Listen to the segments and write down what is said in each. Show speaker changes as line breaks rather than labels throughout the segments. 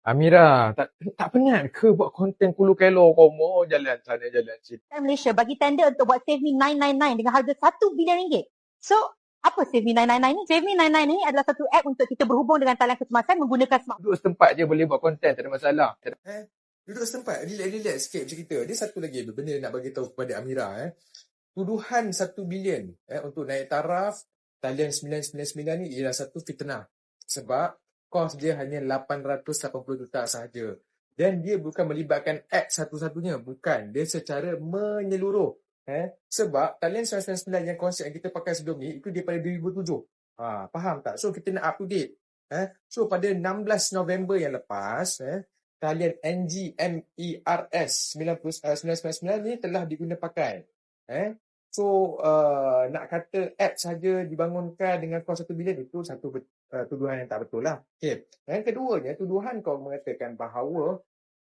Amira, tak tak penat ke buat konten kulu kelo komo jalan sana jalan sini?
Malaysia bagi tender untuk buat Save Me 999 dengan harga 1 bilion ringgit. So, apa Save Me 999 ni? Save Me 999 ni adalah satu app untuk kita berhubung dengan talian kecemasan menggunakan smartphone.
Duduk setempat je boleh buat konten, tak ada masalah. Tak ada-
Eh, duduk setempat, relax-relax sikit cerita. Dia satu lagi benda nak bagi tahu kepada Amira eh. Tuduhan 1 bilion eh untuk naik taraf talian 999 ni ialah satu fitnah. Sebab kos dia hanya 880 juta sahaja. Dan dia bukan melibatkan app satu-satunya, bukan. Dia secara menyeluruh. Eh, sebab talian 999 yang konsep yang kita pakai sebelum ni itu daripada 2007. Ha, faham tak? So kita nak up to date. Eh, so pada 16 November yang lepas, eh, talian NGMERS 90, uh, 999 ni telah diguna pakai. Eh? So, uh, nak kata app saja dibangunkan dengan kos 1 bilion itu satu uh, tuduhan yang tak betul lah. Okay. Yang keduanya, tuduhan kau mengatakan bahawa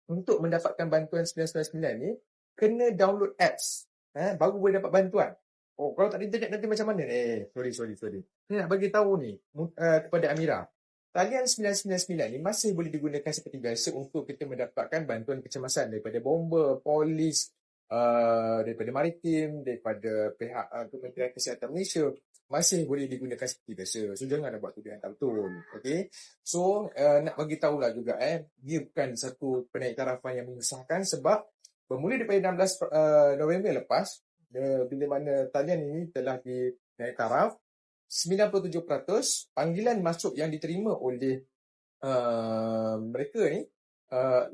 untuk mendapatkan bantuan 999 ni, kena download apps. Eh? Baru boleh dapat bantuan. Oh, kalau tak ada internet nanti macam mana? Eh, sorry, sorry, sorry. Ni nak bagi tahu ni uh, kepada Amira. Talian 999 ni masih boleh digunakan seperti biasa untuk kita mendapatkan bantuan kecemasan daripada bomba, polis, uh, daripada maritim, daripada pihak uh, Kementerian Kesihatan Malaysia masih boleh digunakan seperti biasa. So jangan nak buat tuduhan tak betul. Okay. So uh, nak bagi tahulah juga eh dia bukan satu penaik tarafan yang mengesahkan sebab bermula daripada 16 uh, November lepas bila mana talian ini telah dinaik taraf 97% panggilan masuk yang diterima oleh uh, mereka ni uh,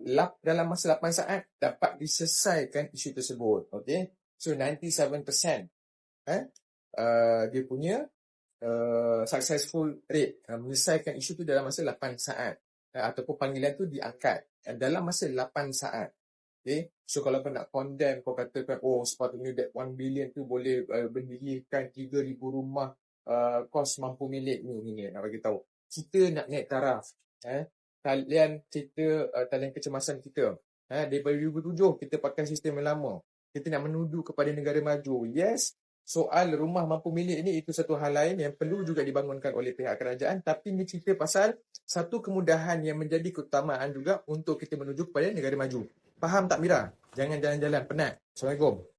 dalam masa 8 saat dapat diselesaikan isu tersebut. Okay. So 97% eh, uh, dia punya uh, successful rate uh, menyelesaikan isu tu dalam masa 8 saat uh, ataupun panggilan tu diangkat uh, dalam masa 8 saat. Okay. So kalau kau nak condemn, kau katakan, oh sepatutnya that 1 billion tu boleh uh, berdirikan 3,000 rumah uh, kos mampu milik ni, ni, ni nak bagi tahu. Kita nak naik taraf. Eh? Talian kita, uh, talian kecemasan kita. Eh? Daripada 2007 kita pakai sistem yang lama. Kita nak menuju kepada negara maju. Yes, soal rumah mampu milik ni itu satu hal lain yang perlu juga dibangunkan oleh pihak kerajaan. Tapi ni cerita pasal satu kemudahan yang menjadi keutamaan juga untuk kita menuju kepada negara maju. Faham tak Mira? Jangan jalan-jalan penat. Assalamualaikum.